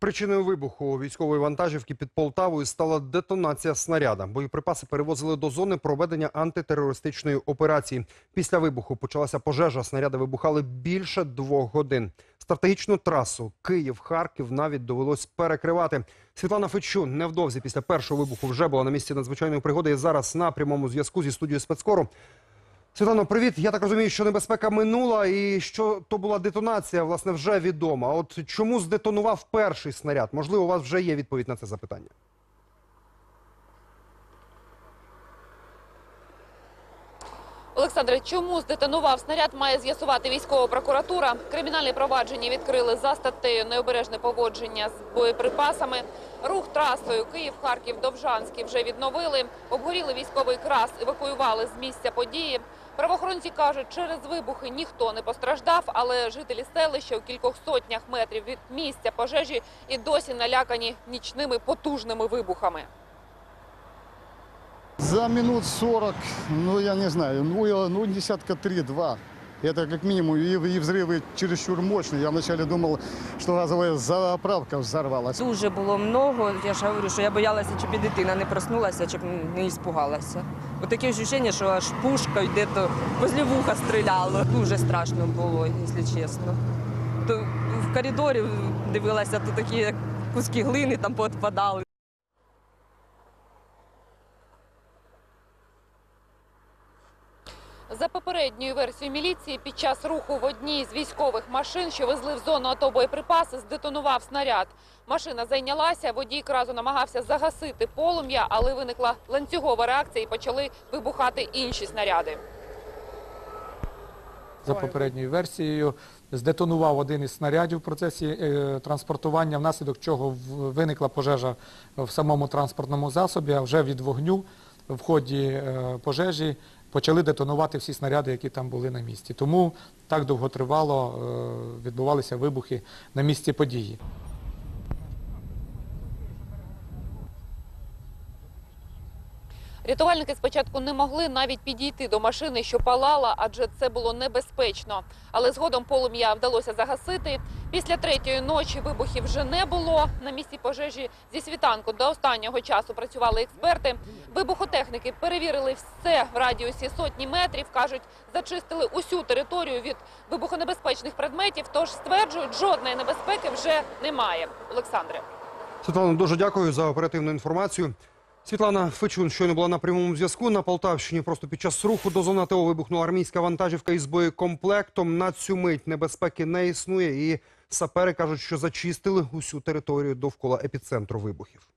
Причиною вибуху військової вантажівки під Полтавою стала детонація снаряда. Боєприпаси перевозили до зони проведення антитерористичної операції. Після вибуху почалася пожежа. Снаряди вибухали більше двох годин. Стратегічну трасу Київ-Харків навіть довелось перекривати. Світлана Фечун невдовзі після першого вибуху вже була на місці надзвичайної пригоди і зараз на прямому зв'язку зі студією спецкору. Світлано, привіт. Я так розумію, що небезпека минула і що то була детонація, власне, вже відома. От чому здетонував перший снаряд? Можливо, у вас вже є відповідь на це запитання. Олександре, чому здетонував снаряд, має з'ясувати військова прокуратура. Кримінальне провадження відкрили за статтею необережне поводження з боєприпасами. Рух трасою Київ-Харків, Довжанський вже відновили. Обгоріли військовий крас, евакуювали з місця події. Правоохоронці кажуть, через вибухи ніхто не постраждав, але жителі селища у кількох сотнях метрів від місця пожежі і досі налякані нічними потужними вибухами. За минут 40, ну я не знаю, ну, я- ну десятка три-два. Это как минимум, и, и взрывы чересчур мощные. Я вначале думал, что газовая заправка взорвалась. Дуже було много. Я ж говорю, що я боялася, щоб і дитина не проснулася, щоб не іспугалася. Таке відчуття, що аж пушка йде, то возле вуха стріляло. Дуже страшно було, якщо чесно. То в коридорі дивилася, то такі куски глини там поотпадали. За попередньою версією міліції, під час руху в одній з військових машин, що везли в зону АТО боєприпаси, здетонував снаряд. Машина зайнялася, водій кразу намагався загасити полум'я, але виникла ланцюгова реакція і почали вибухати інші снаряди. За попередньою версією здетонував один із снарядів в процесі е, транспортування, внаслідок чого виникла пожежа в самому транспортному засобі, а вже від вогню в ході е, пожежі почали детонувати всі снаряди, які там були на місці. Тому так довготривало е, відбувалися вибухи на місці події. Рятувальники спочатку не могли навіть підійти до машини, що палала, адже це було небезпечно. Але згодом полум'я вдалося загасити. Після третьої ночі вибухів вже не було. На місці пожежі зі світанку до останнього часу працювали експерти. Вибухотехніки перевірили все в радіусі сотні метрів. кажуть, зачистили усю територію від вибухонебезпечних предметів. Тож стверджують, жодної небезпеки вже немає. Олександре. Світлана, дуже дякую за оперативну інформацію. Світлана Фечун щойно була на прямому зв'язку на Полтавщині. Просто під час руху до зони АТО вибухнула армійська вантажівка із боєкомплектом. На цю мить небезпеки не існує. І сапери кажуть, що зачистили усю територію довкола епіцентру вибухів.